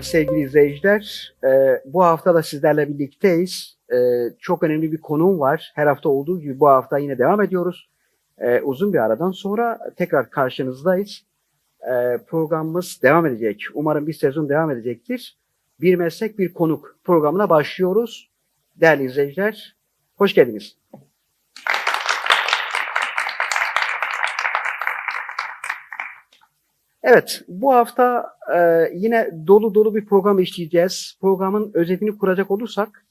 Merhabalar sevgili izleyiciler. Ee, bu hafta da sizlerle birlikteyiz. Ee, çok önemli bir konuğum var. Her hafta olduğu gibi bu hafta yine devam ediyoruz. Ee, uzun bir aradan sonra tekrar karşınızdayız. Ee, programımız devam edecek. Umarım bir sezon devam edecektir. Bir meslek bir konuk programına başlıyoruz. Değerli izleyiciler, hoş geldiniz. Evet, bu hafta e, yine dolu dolu bir program işleyeceğiz. Programın özetini kuracak olursak,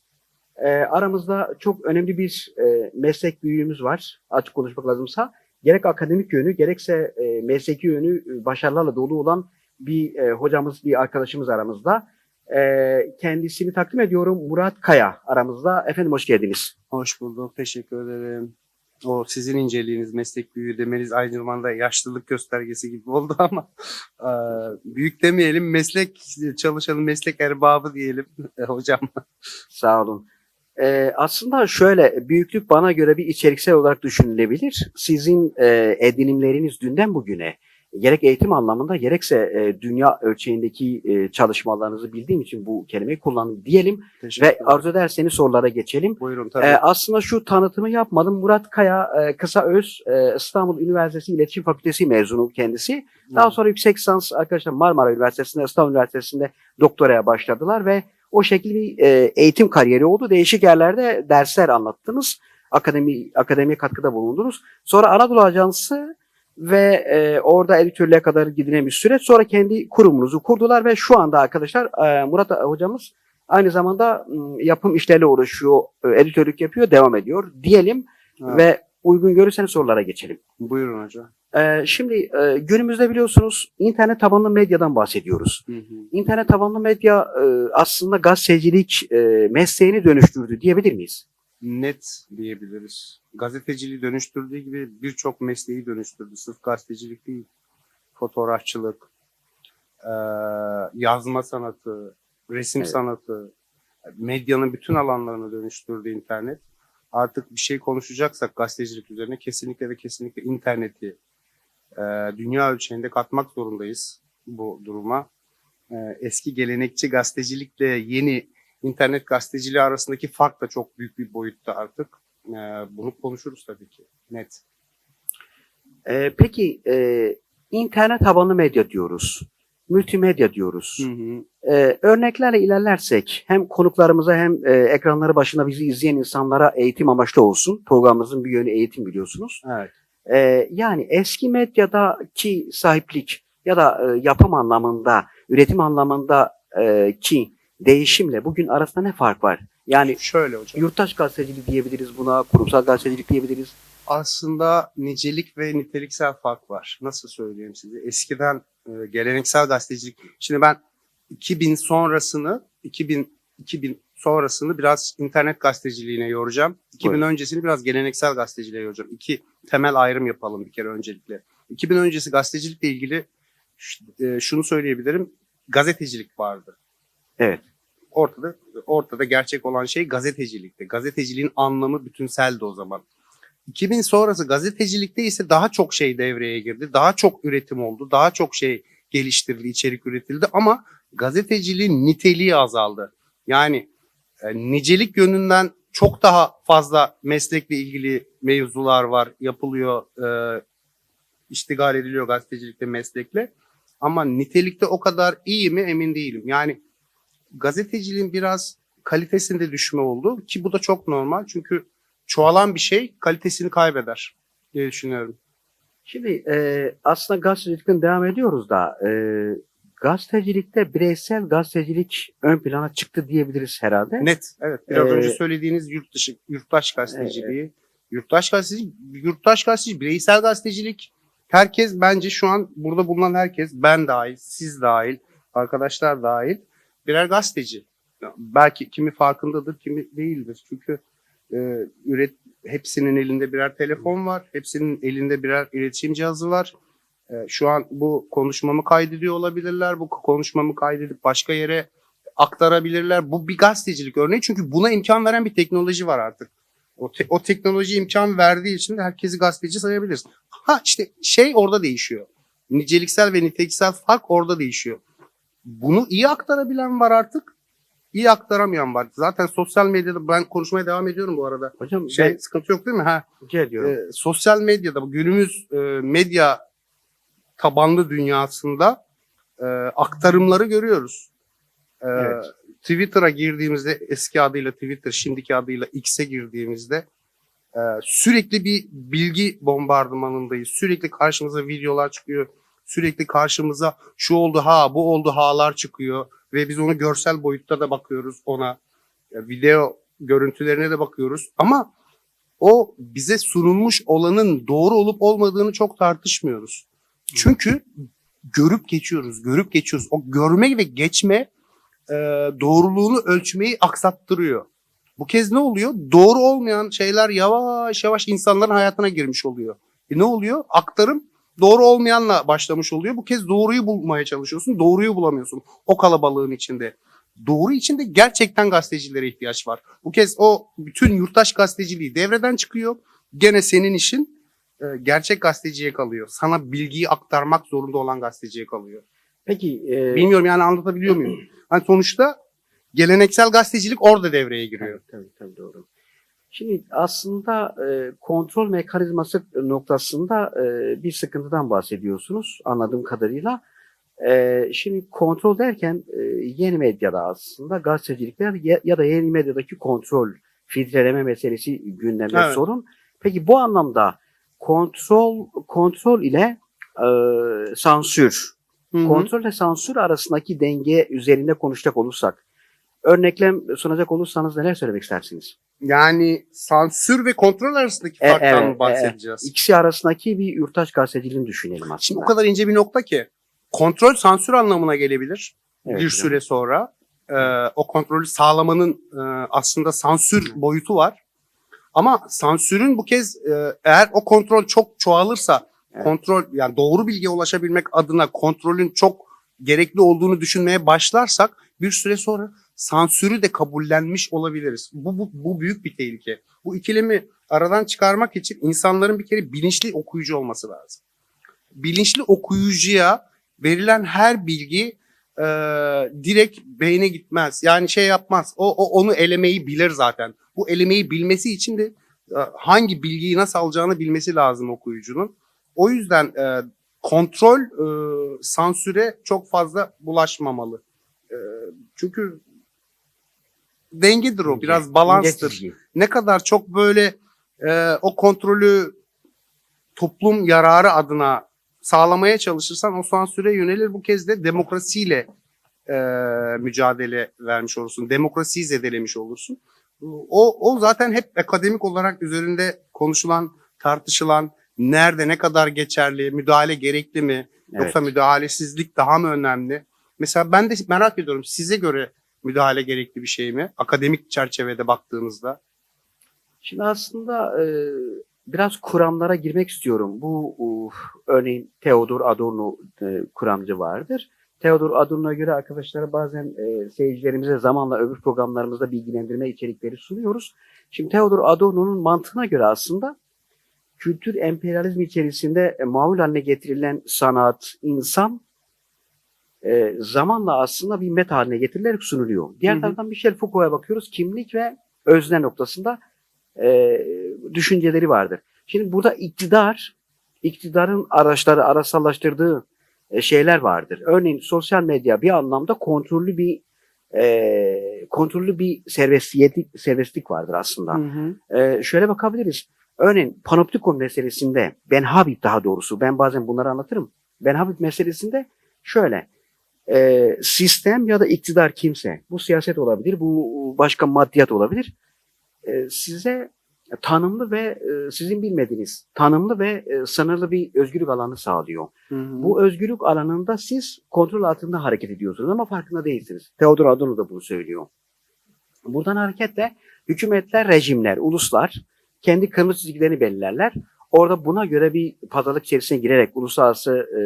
e, aramızda çok önemli bir e, meslek büyüğümüz var, açık konuşmak lazımsa. Gerek akademik yönü, gerekse e, mesleki yönü e, başarılarla dolu olan bir e, hocamız, bir arkadaşımız aramızda. E, kendisini takdim ediyorum, Murat Kaya aramızda. Efendim hoş geldiniz. Hoş bulduk. Teşekkür ederim. O sizin inceliğiniz, meslek büyüğü demeniz aynı zamanda yaşlılık göstergesi gibi oldu ama e, büyük demeyelim, meslek çalışanı, meslek erbabı diyelim e, hocam. Sağ olun. Ee, aslında şöyle, büyüklük bana göre bir içeriksel olarak düşünülebilir. Sizin e, edinimleriniz dünden bugüne, gerek eğitim anlamında gerekse e, dünya ölçeğindeki e, çalışmalarınızı bildiğim için bu kelimeyi kullandım diyelim. Ve arzu ederseniz sorulara geçelim. Buyurun tabii. Ee, aslında şu tanıtımı yapmadım. Murat Kaya e, kısa öz e, İstanbul Üniversitesi İletişim Fakültesi mezunu kendisi. Daha sonra yüksek lisans arkadaşlar Marmara Üniversitesi'nde, İstanbul Üniversitesi'nde doktoraya başladılar ve o şekilde bir e, eğitim kariyeri oldu. Değişik yerlerde dersler anlattınız. Akademi akademiye katkıda bulundunuz. Sonra Anadolu Ajansı ve e, orada editörlüğe kadar gidilen bir süreç. Sonra kendi kurumunuzu kurdular ve şu anda arkadaşlar e, Murat hocamız aynı zamanda m, yapım işleriyle uğraşıyor, e, editörlük yapıyor, devam ediyor diyelim Evet. ve uygun görürseniz sorulara geçelim. Buyurun hocam. Ee, şimdi e, günümüzde biliyorsunuz internet tabanlı medyadan bahsediyoruz. Hı hı. İnternet tabanlı medya e, aslında gazetecilik e, mesleğini dönüştürdü diyebilir miyiz? Net diyebiliriz. Gazeteciliği dönüştürdüğü gibi birçok mesleği dönüştürdü. Sırf gazetecilik değil, fotoğrafçılık, e, yazma sanatı, resim Evet. sanatı, medyanın bütün alanlarını dönüştürdü internet. Artık bir şey konuşacaksak gazetecilik üzerine kesinlikle ve kesinlikle interneti e, dünya ölçeğinde katmak zorundayız bu duruma. E, eski gelenekçi gazetecilikle yeni internet gazeteciliği arasındaki fark da çok büyük bir boyutta artık. E, bunu konuşuruz tabii ki. Net. E, peki e, internet tabanlı medya diyoruz. Multimedya diyoruz. Hı hı. E, örneklerle ilerlersek hem konuklarımıza hem e, ekranları başında bizi izleyen insanlara eğitim amaçlı olsun. Programımızın bir yönü eğitim biliyorsunuz. Evet. Ee, yani eski medyadaki sahiplik ya da e, yapım anlamında, üretim anlamında e, ki değişimle bugün arasında ne fark var? Yani Şöyle hocam. yurttaş gazeteciliği diyebiliriz buna, kurumsal gazetecilik diyebiliriz. Aslında nicelik ve niteliksel fark var. Nasıl söyleyeyim size? Eskiden e, geleneksel gazetecilik. Şimdi ben 2000 sonrasını 2000 2000 sonrasını biraz internet gazeteciliğine yoracağım. 2000 Buyurun. öncesini biraz geleneksel gazeteciliğe yoracağım. İki temel ayrım yapalım bir kere öncelikle. 2000 öncesi gazetecilikle ilgili e, şunu söyleyebilirim. Gazetecilik vardı. Evet. Ortada ortada gerçek olan şey gazetecilikti. Gazeteciliğin anlamı bütünseldi o zaman. 2000 sonrası gazetecilikte ise daha çok şey devreye girdi. Daha çok üretim oldu. Daha çok şey geliştirildi, içerik üretildi ama gazeteciliğin niteliği azaldı. Yani e, nicelik yönünden çok daha fazla meslekle ilgili mevzular var, yapılıyor, e, iştigal ediliyor gazetecilikte meslekle. Ama nitelikte o kadar iyi mi emin değilim. Yani gazeteciliğin biraz kalitesinde düşme oldu ki bu da çok normal çünkü çoğalan bir şey kalitesini kaybeder diye düşünüyorum. Şimdi e, aslında gazetecilikten devam ediyoruz da e, gazetecilikte bireysel gazetecilik ön plana çıktı diyebiliriz herhalde. Net. Evet. Biraz Ee, önce söylediğiniz yurt dışı yurttaş gazeteciliği. Yurttaş gazetecilik, yurttaş gazetecilik, bireysel gazetecilik herkes bence şu an burada bulunan herkes ben dahil, siz dahil, arkadaşlar dahil birer gazeteci. Belki kimi farkındadır, kimi değildir. Çünkü e, üret hepsinin elinde birer telefon var, hepsinin elinde birer iletişim cihazı var. E, şu an bu konuşmamı kaydediyor olabilirler. Bu konuşmamı kaydedip başka yere aktarabilirler. Bu bir gazetecilik örneği çünkü buna imkan veren bir teknoloji var artık. O, te- o teknoloji imkan verdiği için de herkesi gazeteci sayabiliriz. Ha işte şey orada değişiyor. Niceliksel ve niteliksel fark orada değişiyor. Bunu iyi aktarabilen var artık. iyi aktaramayan var. Zaten sosyal medyada ben konuşmaya devam ediyorum bu arada. Hocam Şey ben sıkıntı yok değil mi? Ha. rica ediyorum. Ee, sosyal medyada bu günümüz e, medya tabanlı dünyasında e, aktarımları görüyoruz. Ee, Evet. Twitter'a girdiğimizde eski adıyla Twitter, şimdiki adıyla X'e girdiğimizde e, sürekli bir bilgi bombardımanındayız. Sürekli karşımıza videolar çıkıyor. Sürekli karşımıza şu oldu ha, bu oldu halar çıkıyor ve biz onu görsel boyutta da bakıyoruz ona. Video görüntülerine de bakıyoruz ama o bize sunulmuş olanın doğru olup olmadığını çok tartışmıyoruz. Çünkü görüp geçiyoruz, görüp geçiyoruz. O görme ve geçme e, doğruluğunu ölçmeyi aksattırıyor. Bu kez ne oluyor? Doğru olmayan şeyler yavaş yavaş insanların hayatına girmiş oluyor. E ne oluyor? Aktarım doğru olmayanla başlamış oluyor. Bu kez doğruyu bulmaya çalışıyorsun. Doğruyu bulamıyorsun o kalabalığın içinde. Doğru içinde gerçekten gazetecilere ihtiyaç var. Bu kez o bütün yurttaş gazeteciliği devreden çıkıyor. Gene senin işin e, gerçek gazeteciye kalıyor. Sana bilgiyi aktarmak zorunda olan gazeteciye kalıyor. Peki e, Bilmiyorum yani anlatabiliyor muyum? Hani sonuçta geleneksel gazetecilik orada devreye giriyor. Tabii, tabii, tabii doğru. Şimdi aslında e, kontrol mekanizması noktasında e, bir sıkıntıdan bahsediyorsunuz anladığım kadarıyla. E, şimdi kontrol derken e, yeni medyada aslında gazetecilikte ya, ya da yeni medyadaki kontrol, filtreleme meselesi gündemde Evet. sorun. Peki bu anlamda kontrol kontrol ile e, sansür, Hı hı. kontrol ile sansür arasındaki denge üzerinde konuşacak olursak, örneklem sunacak olursanız neler söylemek istersiniz? Yani sansür ve kontrol arasındaki E, farktan evet, mı bahsedeceğiz? İkisi arasındaki bir yurttaş gazeteciliğini düşünelim aslında. Şimdi o kadar ince bir nokta ki kontrol sansür anlamına gelebilir Evet bir süre sonra. Ee, o kontrolü sağlamanın e, aslında sansür boyutu var. Ama sansürün bu kez e, eğer o kontrol çok çoğalırsa Evet. kontrol yani doğru bilgiye ulaşabilmek adına kontrolün çok gerekli olduğunu düşünmeye başlarsak bir süre sonra sansürü de kabullenmiş olabiliriz. Bu, bu, bu büyük bir tehlike. Bu ikilemi aradan çıkarmak için insanların bir kere bilinçli okuyucu olması lazım. Bilinçli okuyucuya verilen her bilgi e, direkt beyne gitmez. Yani şey yapmaz. O, o onu elemeyi bilir zaten. Bu elemeyi bilmesi için de e, hangi bilgiyi nasıl alacağını bilmesi lazım okuyucunun. O yüzden e, kontrol e, sansüre çok fazla bulaşmamalı. E, çünkü dengedir o, biraz balanstır. Ne kadar çok böyle e, o kontrolü toplum yararı adına sağlamaya çalışırsan o sansüre yönelir. Bu kez de demokrasiyle e, mücadele vermiş olursun. Demokrasiyi zedelemiş olursun. O, o zaten hep akademik olarak üzerinde konuşulan, tartışılan, nerede ne kadar geçerli, müdahale gerekli mi, Evet. yoksa müdahalesizlik daha mı önemli? Mesela ben de merak ediyorum size göre müdahale gerekli bir şey mi? Akademik çerçevede baktığınızda. Şimdi aslında e, biraz kuramlara girmek istiyorum. Bu uh, örneğin Theodor Adorno e, kuramcı vardır. Theodor Adorno'ya göre arkadaşlara bazen e, seyircilerimize zamanla öbür programlarımızda bilgilendirme içerikleri sunuyoruz. Şimdi Theodor Adorno'nun mantığına göre aslında kültür emperyalizmi içerisinde e, mağul haline getirilen sanat, insan e, zamanla aslında bir meta haline getirilerek sunuluyor. Diğer Hı hı. taraftan Michel Foucault'a bakıyoruz. Kimlik ve özne noktasında e, düşünceleri vardır. Şimdi burada iktidar, iktidarın araçları, araçsallaştırdığı e, şeyler vardır. Örneğin sosyal medya bir anlamda kontrollü bir e, kontrollü bir serbestiyetlik, serbestlik vardır aslında. E, şöyle bakabiliriz. Örneğin panoptikon meselesinde, Ben Habib daha doğrusu, ben bazen bunları anlatırım. Ben Habib meselesinde şöyle, e, sistem ya da iktidar kimse, bu siyaset olabilir, bu başka maddiyat olabilir, e, size tanımlı ve e, sizin bilmediğiniz tanımlı ve e, sınırlı bir özgürlük alanı sağlıyor. Bu özgürlük alanında siz kontrol altında hareket ediyorsunuz ama farkında değilsiniz. Theodor Adorno da bunu söylüyor. Buradan hareketle hükümetler, rejimler, uluslar kendi kırmızı çizgilerini belirlerler. Orada buna göre bir pazarlık içerisine girerek uluslararası e,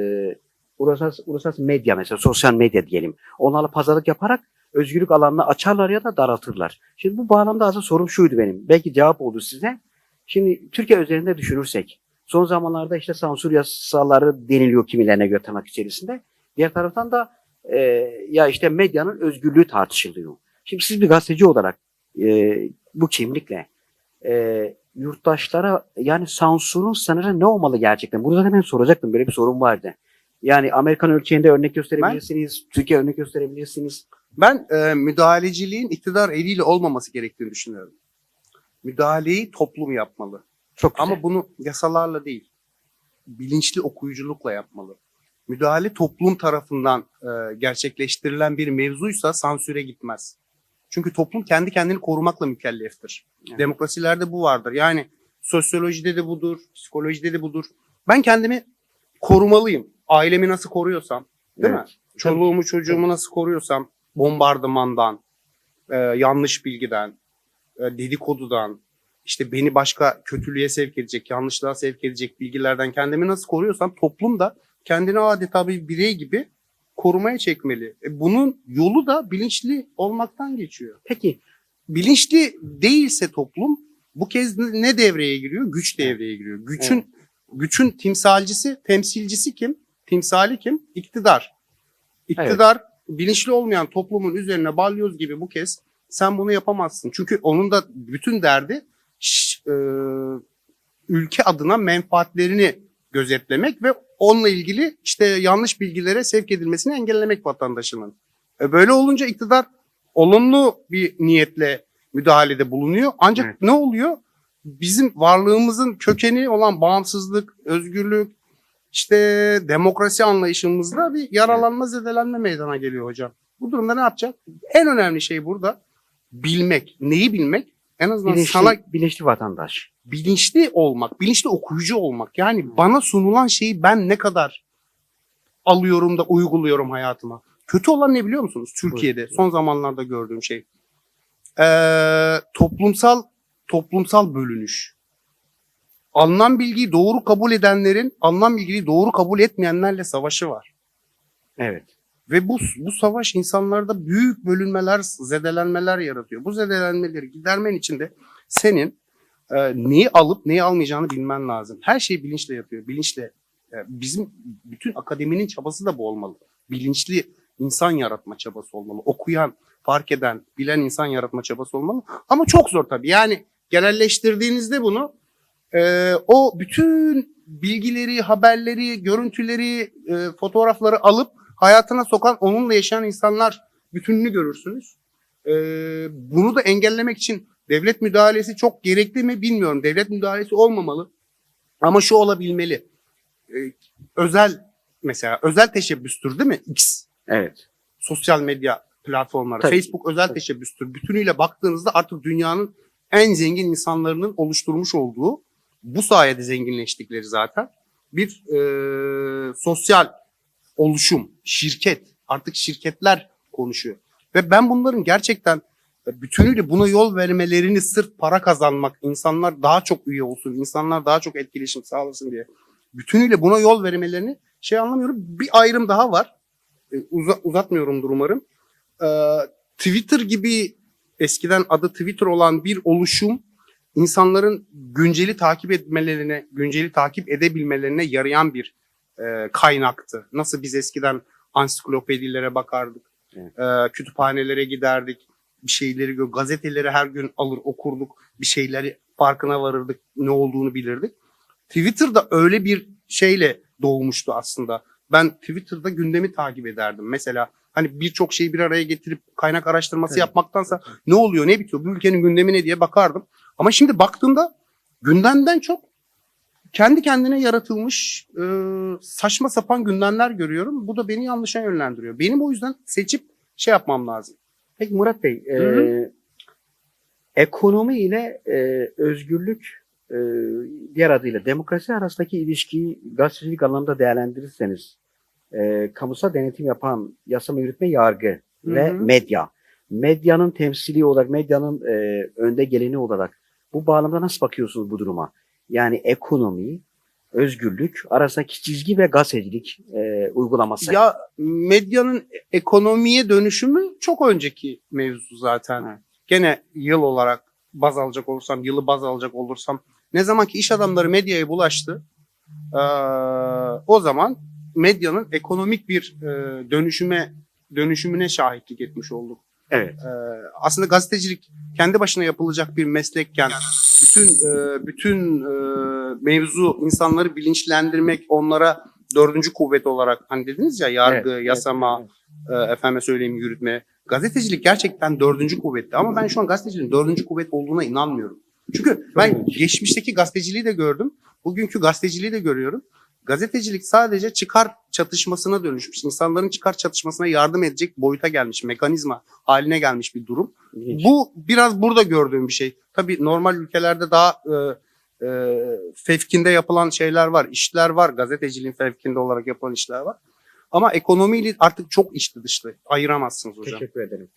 uluslararası, uluslararası medya mesela sosyal medya diyelim. Onlarla pazarlık yaparak özgürlük alanını açarlar ya da daraltırlar. Şimdi bu bağlamda aslında sorum şuydu benim. Belki cevap oldu size. Şimdi Türkiye üzerinde düşünürsek son zamanlarda işte sansür yasaları deniliyor kimilerine göre tırnak içerisinde. Diğer taraftan da e, ya işte medyanın özgürlüğü tartışılıyor. Şimdi siz bir gazeteci olarak e, bu kimlikle e, yurttaşlara yani sansürün sınırı ne olmalı gerçekten? Bunu zaten ben soracaktım. Böyle bir sorun vardı. Yani Amerikan ölçeğinde örnek gösterebilirsiniz. Türkiye örnek gösterebilirsiniz. Ben e, müdahaleciliğin iktidar eliyle olmaması gerektiğini düşünüyorum. Müdahaleyi toplum yapmalı. Çok güzel. Ama bunu yasalarla değil, bilinçli okuyuculukla yapmalı. Müdahale toplum tarafından e, gerçekleştirilen bir mevzuysa sansüre gitmez. Çünkü toplum kendi kendini korumakla mükelleftir. Evet. Demokrasilerde bu vardır. Yani sosyolojide de budur, psikolojide de budur. Ben kendimi korumalıyım. Ailemi nasıl koruyorsam, değil mi? Evet. Çoluğumu çocuğumu nasıl koruyorsam bombardımandan, e, yanlış bilgiden, e, dedikodudan, işte beni başka kötülüğe sevk edecek, yanlışlığa sevk edecek bilgilerden kendimi nasıl koruyorsam toplum da kendini adeta bir birey gibi korumaya çekmeli. E, bunun yolu da bilinçli olmaktan geçiyor. Peki Bilinçli değilse toplum bu kez ne devreye giriyor? Güç devreye giriyor. Güçün güçün timsalcisi, temsilcisi kim? Timsali kim? İktidar. İktidar bilinçli olmayan toplumun üzerine balyoz gibi bu kez sen bunu yapamazsın. Çünkü onun da bütün derdi ş- e, ülke adına menfaatlerini gözetlemek ve onunla ilgili işte yanlış bilgilere sevk edilmesini engellemek vatandaşının. E, böyle olunca iktidar olumlu bir niyetle müdahalede bulunuyor. Ancak Evet. ne oluyor? Bizim varlığımızın kökeni olan bağımsızlık, özgürlük, işte demokrasi anlayışımızda bir yaralanma, zedelenme meydana geliyor hocam. Bu durumda ne yapacak? En önemli şey burada bilmek. Neyi bilmek? En azından bilinçli, sana bilinçli vatandaş. bilinçli olmak, bilinçli okuyucu olmak. Yani bana sunulan şeyi ben ne kadar alıyorum da uyguluyorum hayatıma. Kötü olan ne biliyor musunuz? Türkiye'de Buyurun. son zamanlarda gördüğüm şey. Ee, toplumsal toplumsal bölünüş. Alınan bilgiyi doğru kabul edenlerin alınan bilgiyi doğru kabul etmeyenlerle savaşı var. Evet. Ve bu, bu savaş insanlarda büyük bölünmeler, zedelenmeler yaratıyor. Bu zedelenmeleri gidermen için de senin e, neyi alıp neyi almayacağını bilmen lazım. Her şeyi bilinçle yapıyor. Bilinçle. E, bizim bütün akademinin çabası da bu olmalı. Bilinçli insan yaratma çabası olmalı. Okuyan, fark eden, bilen insan yaratma çabası olmalı. Ama çok zor tabii. Yani genelleştirdiğinizde bunu e, o bütün bilgileri, haberleri, görüntüleri, e, fotoğrafları alıp hayatına sokan, onunla yaşayan insanlar bütününü görürsünüz. E, bunu da engellemek için devlet müdahalesi çok gerekli mi bilmiyorum. Devlet müdahalesi olmamalı. Ama şu olabilmeli. E, özel mesela özel teşebbüstür değil mi? X Evet. sosyal medya platformları. Tabii. Facebook özel Tabii. teşebbüstür. Bütünüyle baktığınızda artık dünyanın en zengin insanların oluşturmuş olduğu bu sayede zenginleştikleri zaten bir e, sosyal oluşum, şirket. Artık şirketler konuşuyor. Ve ben bunların gerçekten bütünüyle buna yol vermelerini sırf para kazanmak, insanlar daha çok üye olsun, insanlar daha çok etkileşim sağlasın diye bütünüyle buna yol vermelerini şey anlamıyorum. Bir ayrım daha var. E, uza- uzatmıyorumdur umarım. Ee, Twitter gibi eskiden adı Twitter olan bir oluşum insanların günceli takip etmelerine, günceli takip edebilmelerine yarayan bir e, kaynaktı. Nasıl biz eskiden ansiklopedilere bakardık, Evet. e, kütüphanelere giderdik, bir şeyleri gazeteleri her gün alır okurduk, bir şeyleri farkına varırdık, ne olduğunu bilirdik. Twitter'da öyle bir şeyle doğmuştu aslında. Ben Twitter'da gündemi takip ederdim. Mesela hani birçok şeyi bir araya getirip kaynak araştırması Evet. yapmaktansa ne oluyor, ne bitiyor, bu ülkenin gündemi ne diye bakardım. Ama şimdi baktığımda gündemden çok kendi kendine yaratılmış e, saçma sapan gündemler görüyorum. Bu da beni yanlışa yönlendiriyor. Benim o yüzden seçip şey yapmam lazım. Peki Murat Bey, e, Hı ekonomi ile e, özgürlük e, diğer adıyla demokrasi arasındaki ilişkiyi gazetecilik anlamda değerlendirirseniz e, kamusal denetim yapan yasama yürütme yargı Hı ve hı. medya. Medyanın temsili olarak, medyanın e, önde geleni olarak bu bağlamda nasıl bakıyorsunuz bu duruma? Yani ekonomi, özgürlük arasındaki çizgi ve gazetecilik e, uygulaması. Ya medyanın ekonomiye dönüşümü çok önceki mevzu zaten. Evet. Gene yıl olarak baz alacak olursam, yılı baz alacak olursam ne zaman ki iş adamları medyaya bulaştı eee, o zaman medyanın ekonomik bir eee, dönüşüme dönüşümüne şahitlik etmiş olduk. Evet. Ee, aslında gazetecilik kendi başına yapılacak bir meslekken bütün e, bütün e, mevzu insanları bilinçlendirmek, onlara dördüncü kuvvet olarak hani dediniz ya yargı, Evet, yasama, evet, e, efendime söyleyeyim yürütme. Gazetecilik gerçekten dördüncü kuvvetti ama ben şu an gazeteciliğin dördüncü kuvvet olduğuna inanmıyorum. Çünkü ben geçmişteki gazeteciliği de gördüm, bugünkü gazeteciliği de görüyorum. Gazetecilik sadece çıkar çatışmasına dönüşmüş. İnsanların çıkar çatışmasına yardım edecek boyuta gelmiş, mekanizma haline gelmiş bir durum. İlginç. Bu biraz burada gördüğüm bir şey. Tabii normal ülkelerde daha e, e, fevkinde yapılan şeyler var, işler var. Gazeteciliğin fevkinde olarak yapılan işler var. Ama ekonomiyle artık çok içli dışlı. Ayıramazsınız hocam. Teşekkür ederim.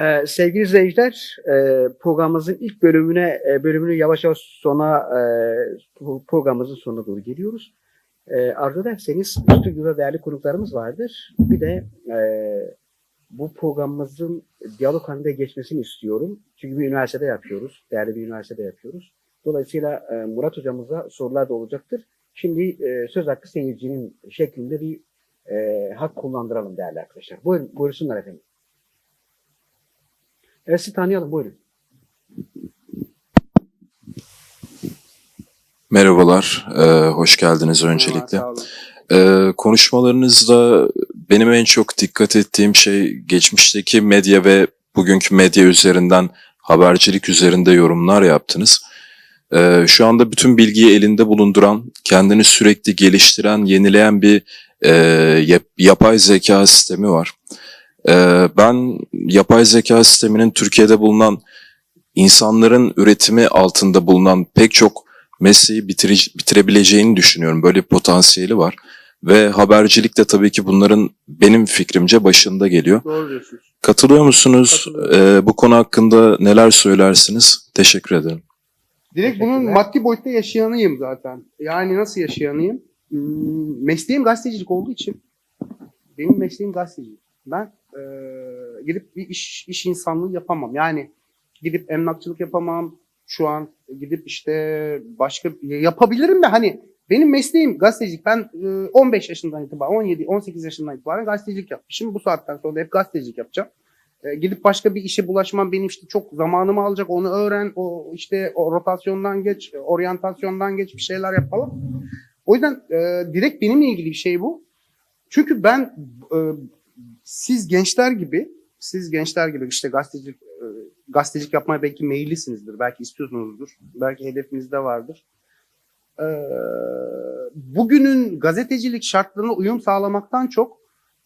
Ee, sevgili izleyiciler, e, programımızın ilk bölümüne e, bölümünü yavaş yavaş sona e, programımızın sonuna doğru geliyoruz. E, arzu ederseniz stüdyoda değerli konuklarımız vardır. Bir de e, bu programımızın diyalog halinde geçmesini istiyorum. Çünkü bir üniversitede yapıyoruz. Değerli bir üniversitede yapıyoruz. Dolayısıyla e, Murat hocamıza sorular da olacaktır. Şimdi e, söz hakkı seyircinin şeklinde bir e, hak kullandıralım değerli arkadaşlar. Buyurun, buyursunlar efendim. Evet sizi tanıyalım buyurun. Merhabalar, e, hoş geldiniz öncelikle. E, konuşmalarınızda benim en çok dikkat ettiğim şey geçmişteki medya ve bugünkü medya üzerinden habercilik üzerinde yorumlar yaptınız. E, şu anda bütün bilgiyi elinde bulunduran, kendini sürekli geliştiren, yenileyen bir e, yap- yapay zeka sistemi var. E, ben yapay zeka sisteminin Türkiye'de bulunan insanların üretimi altında bulunan pek çok mesleği bitiri- bitirebileceğini düşünüyorum. Böyle bir potansiyeli var. Ve habercilik de tabii ki bunların benim fikrimce başında geliyor. Doğru diyorsunuz. Katılıyor musunuz? Ee, bu konu hakkında neler söylersiniz? Teşekkür ederim. Direkt bunun maddi boyutta yaşayanıyım zaten. Yani nasıl yaşayanıyım? Hmm, Mesleğim gazetecilik olduğu için benim mesleğim gazetecilik. Ben e, gidip bir iş, iş insanlığı yapamam. Yani gidip emlakçılık yapamam. Şu an gidip işte başka yapabilirim de hani benim mesleğim gazetecilik. Ben e, 15 yaşından itibaren 17 18 yaşından itibaren gazetecilik yapmışım. Bu saatten sonra da hep gazetecilik yapacağım. E, gidip başka bir işe bulaşmam benim işte çok zamanımı alacak. Onu öğren, o işte o rotasyondan geç, oryantasyondan geç bir şeyler yapalım. O yüzden e, direkt benimle ilgili bir şey bu. Çünkü ben e, siz gençler gibi, siz gençler gibi işte gazetecilik e, gazetecilik yapmaya belki meyillisinizdir, belki istiyorsunuzdur, belki hedefinizde vardır. E, bugünün gazetecilik şartlarına uyum sağlamaktan çok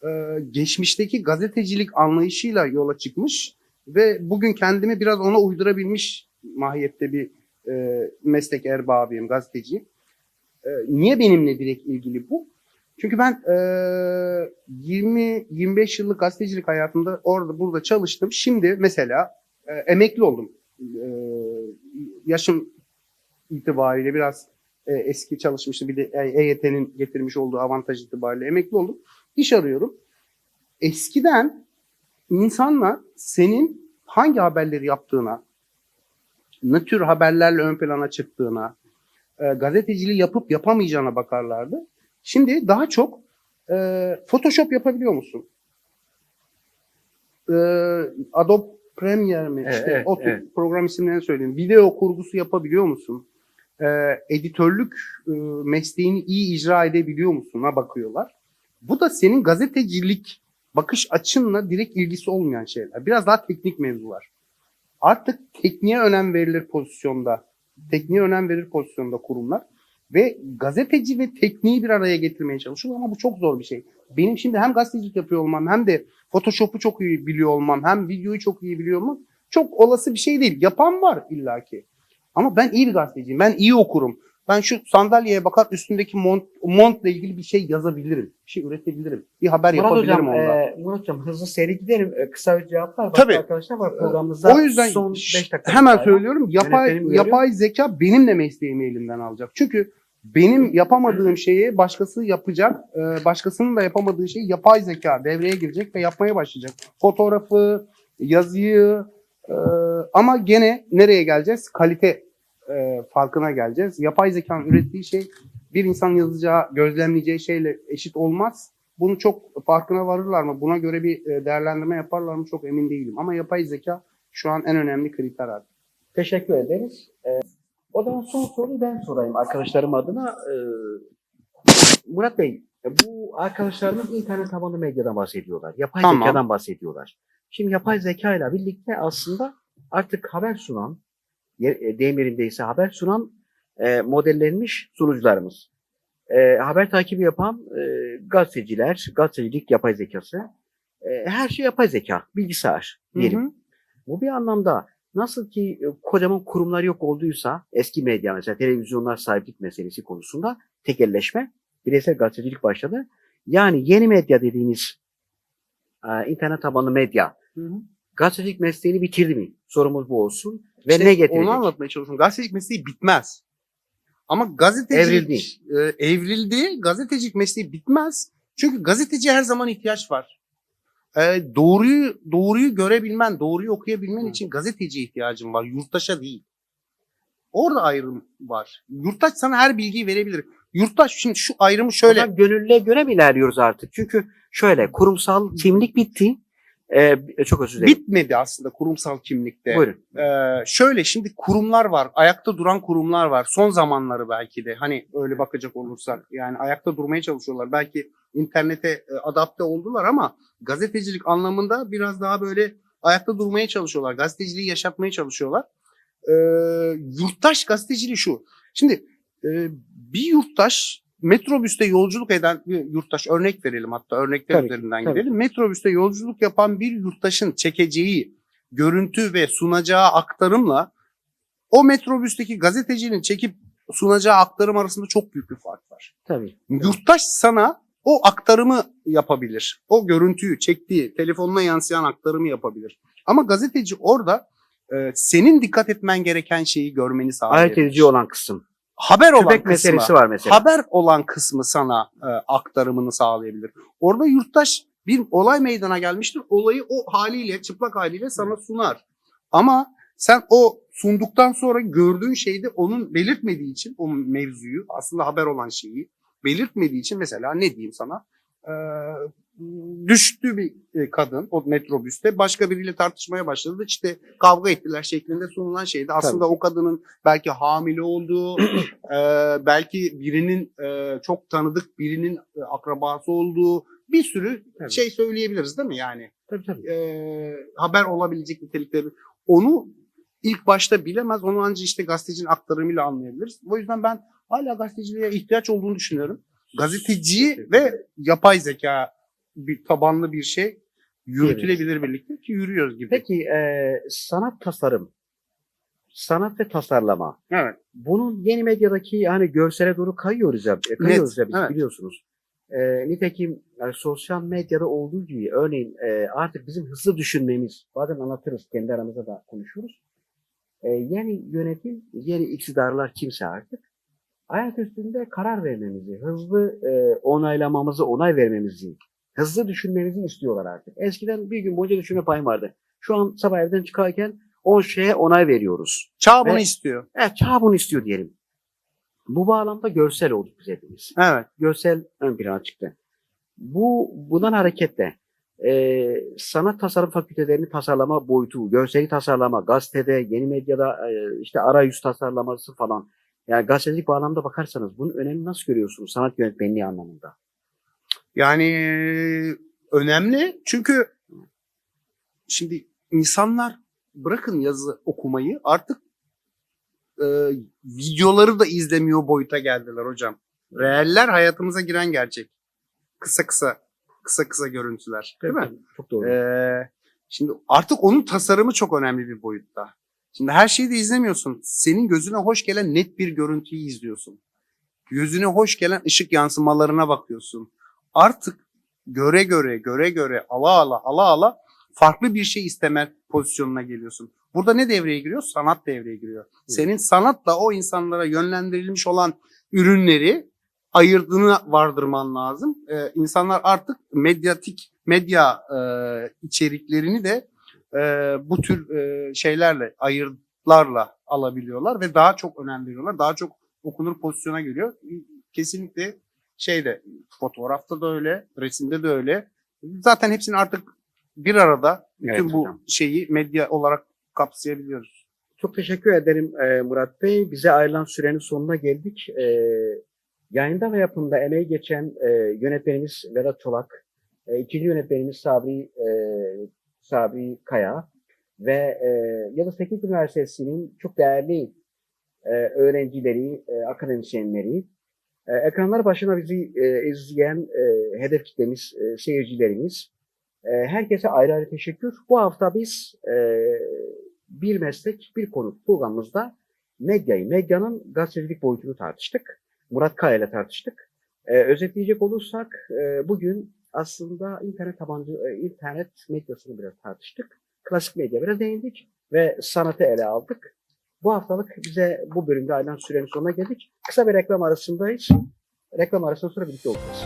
e, geçmişteki gazetecilik anlayışıyla yola çıkmış ve bugün kendimi biraz ona uydurabilmiş mahiyette bir e, meslek erbabıyım, gazeteciyim. E, niye benimle direkt ilgili bu? Çünkü ben e, 20-25 yıllık gazetecilik hayatımda orada burada çalıştım. Şimdi mesela e, emekli oldum. E, yaşım itibariyle biraz e, eski çalışmıştım. Bir de EYT'nin getirmiş olduğu avantaj itibariyle emekli oldum. İş arıyorum. Eskiden insanlar senin hangi haberleri yaptığına, ne tür haberlerle ön plana çıktığına, e, gazeteciliği yapıp yapamayacağına bakarlardı. Şimdi daha çok e, Photoshop yapabiliyor musun? E, Adobe Premiere mi? Evet, işte evet, o tür evet. program isimlerini söyleyeyim. Video kurgusu yapabiliyor musun? E, editörlük e, mesleğini iyi icra edebiliyor musun'a bakıyorlar. Bu da senin gazetecilik bakış açınla direkt ilgisi olmayan şeyler. Biraz daha teknik mevzular. Artık tekniğe önem verilir pozisyonda, tekniğe önem verir pozisyonda kurumlar ve gazeteci ve tekniği bir araya getirmeye çalışıyor ama bu çok zor bir şey. Benim şimdi hem gazetecilik yapıyor olmam hem de Photoshop'u çok iyi biliyor olmam hem videoyu çok iyi biliyor olmam çok olası bir şey değil. Yapan var illaki. Ama ben iyi bir gazeteciyim. Ben iyi okurum. Ben şu sandalyeye bakar üstündeki mont, montla ilgili bir şey yazabilirim. Bir şey üretebilirim. Bir haber Murat yapabilirim hocam, ondan. e, Murat hocam hızlı seri gidelim. E, kısa bir cevaplar. Başka Tabii. arkadaşlar var programımızda. O yüzden son ş- 5 dakika. hemen var. söylüyorum. Yapay yapay zeka benim de mesleğimi elimden alacak. Çünkü benim yapamadığım şeyi başkası yapacak. e, Başkasının da yapamadığı şeyi yapay zeka devreye girecek ve yapmaya başlayacak. Fotoğrafı, yazıyı e, ama gene nereye geleceğiz? Kalite e, farkına geleceğiz. Yapay zekanın ürettiği şey bir insan yazacağı, gözlemleyeceği şeyle eşit olmaz. Bunu çok farkına varırlar mı? Buna göre bir değerlendirme yaparlar mı? Çok emin değilim. Ama yapay zeka şu an en önemli kriter artık. Teşekkür ederiz. Ee, o zaman son soruyu ben sorayım arkadaşlarım adına. Ee, Murat Bey, bu arkadaşlarımız internet tabanlı medyadan bahsediyorlar. Yapay Tamam. zekadan bahsediyorlar. Şimdi yapay zeka ile birlikte aslında artık haber sunan, e, deyim yerindeyse haber sunan e, modellenmiş sunucularımız. E, haber takibi yapan e, gazeteciler, gazetecilik yapay zekası. E, her şey yapay zeka, bilgisayar diyelim. Hı hı. Bu bir anlamda nasıl ki e, kocaman kurumlar yok olduysa eski medya mesela televizyonlar sahiplik meselesi konusunda tekelleşme, bireysel gazetecilik başladı. Yani yeni medya dediğimiz e, internet tabanlı medya Hı hı. gazetecilik mesleğini bitirdi mi? Sorumuz bu olsun. Ve İşte ne getirecek? Onu anlatmaya çalışıyorum. Gazetecilik mesleği bitmez. Ama gazetecilik Evrildi. e, evrildi. Gazetecilik mesleği bitmez. Çünkü gazeteci her zaman ihtiyaç var. E, doğruyu doğruyu görebilmen, doğruyu okuyabilmen Hı. için gazeteciye ihtiyacın var. Yurttaşa değil. Orada ayrım var. Yurttaş sana her bilgiyi verebilir. Yurttaş şimdi şu ayrımı şöyle. Şöyle. Gönüllüye göre mi ilerliyoruz artık? Çünkü şöyle kurumsal kimlik bitti. E, çok özür dilerim. Bitmedi aslında kurumsal kimlikte. Buyurun. Ee, şöyle şimdi kurumlar var. Ayakta duran kurumlar var. Son zamanları belki de hani öyle bakacak olursak yani ayakta durmaya çalışıyorlar. Belki internete e, adapte oldular ama gazetecilik anlamında biraz daha böyle ayakta durmaya çalışıyorlar. Gazeteciliği yaşatmaya çalışıyorlar. Ee, yurttaş gazeteciliği şu. Şimdi e, bir yurttaş metrobüste yolculuk eden bir yurttaş örnek verelim hatta örnekler Tabii üzerinden tabii gidelim. Metrobüste yolculuk yapan bir yurttaşın çekeceği görüntü ve sunacağı aktarımla o metrobüsteki gazetecinin çekip sunacağı aktarım arasında çok büyük bir fark var. Tabii. Yurttaş sana o aktarımı yapabilir. O görüntüyü çektiği, telefonuna yansıyan aktarımı yapabilir. Ama gazeteci orada e, senin dikkat etmen gereken şeyi görmeni sağlayabilir. Ayırt edici olan kısım. Haber olan Köpek kısmı, meselesi var mesela. haber olan kısmı sana e, aktarımını sağlayabilir. Orada yurttaş bir olay meydana gelmiştir. Olayı o haliyle, çıplak haliyle sana sunar. Ama sen o sunduktan sonra gördüğün şeyde onun belirtmediği için o mevzuyu aslında haber olan şeyi belirtmediği için mesela ne diyeyim sana e, düştü bir e, kadın o metrobüste başka biriyle tartışmaya başladı işte kavga ettiler şeklinde sunulan şeydi aslında o kadının belki hamile olduğu e, belki birinin e, çok tanıdık birinin e, akrabası olduğu bir sürü Tabii. şey söyleyebiliriz değil mi yani Tabii tabii. e, haber olabilecek nitelikleri onu ilk başta bilemez. Onu ancak işte gazetecinin aktarımıyla anlayabiliriz. O yüzden ben hala gazeteciliğe ihtiyaç olduğunu düşünüyorum. Gazeteci ve yapay zeka bir tabanlı bir şey yürütülebilir birlikte ki yürüyoruz gibi. Peki e, sanat tasarım, sanat ve tasarlama. Evet. Bunun yeni medyadaki hani görsele doğru kayıyoruz ya, e, kayıyoruz Net, ya biz evet. biliyorsunuz. E, nitekim yani sosyal medyada olduğu gibi örneğin e, artık bizim hızlı düşünmemiz, bazen anlatırız kendi aramızda da konuşuruz. E, yeni yönetim, yeni iktidarlar kimse artık ayak üstünde karar vermemizi, hızlı e, onaylamamızı, onay vermemizi, hızlı düşünmemizi istiyorlar artık. Eskiden bir gün boyunca düşünme payım vardı. Şu an sabah evden çıkarken 10 şeye onay veriyoruz. Çağ bunu Ve- istiyor. Evet, çağ bunu istiyor diyelim. Bu bağlamda görsel olduk biz hepimiz. Evet. Görsel ön plana çıktı. Bu bundan hareketle e, sanat tasarım fakültelerini tasarlama boyutu, görseli tasarlama, gazetede, yeni medyada e, işte arayüz tasarlaması falan. Yani gazetecilik bağlamda bakarsanız bunun önemini nasıl görüyorsunuz sanat yönetmenliği anlamında? Yani önemli çünkü şimdi insanlar bırakın yazı okumayı artık e, videoları da izlemiyor boyuta geldiler hocam. Reeller hayatımıza giren gerçek. Kısa kısa kısa kısa görüntüler değil mi? Çok doğru. Ee, şimdi artık onun tasarımı çok önemli bir boyutta. Şimdi her şeyi de izlemiyorsun. Senin gözüne hoş gelen net bir görüntüyü izliyorsun. Gözüne hoş gelen ışık yansımalarına bakıyorsun. Artık göre göre, göre göre, ala ala, ala ala farklı bir şey isteme pozisyonuna geliyorsun. Burada ne devreye giriyor? Sanat devreye giriyor. Senin sanatla o insanlara yönlendirilmiş olan ürünleri ayırdığını vardırman lazım. Ee, insanlar artık medyatik medya e, içeriklerini de e, bu tür e, şeylerle ayırlarla alabiliyorlar ve daha çok önem veriyorlar. Daha çok okunur pozisyona geliyor. Kesinlikle Şeyde fotoğrafta da öyle, resimde de öyle. Zaten hepsini artık bir arada bütün Evet bu hocam. şeyi medya olarak kapsayabiliyoruz. Çok teşekkür ederim e, Murat Bey. Bize ayrılan sürenin sonuna geldik. E, yayında ve yapımda emeği geçen e, yönetmenimiz Vedat Çolak, ikinci yönetmenimiz Sabri Sabri Kaya ve e, Yıldız Teknik Üniversitesi'nin çok değerli e, öğrencileri, e, akademisyenleri, e, ekranlar başına bizi e, izleyen e, hedef kitlemiz, e, seyircilerimiz, e, herkese ayrı ayrı teşekkür. Bu hafta biz e, bir meslek, bir konu programımızda medyayı, medyanın gazetecilik boyutunu tartıştık. Murat Kaya ile tartıştık. Ee, özetleyecek olursak e, bugün aslında internet tabancı, e, internet medyasını biraz tartıştık. Klasik medya biraz değindik ve sanatı ele aldık. Bu haftalık bize bu bölümde ayrılan sürenin sonuna geldik. Kısa bir reklam arasındayız. Reklam arasından sonra birlikte olacağız.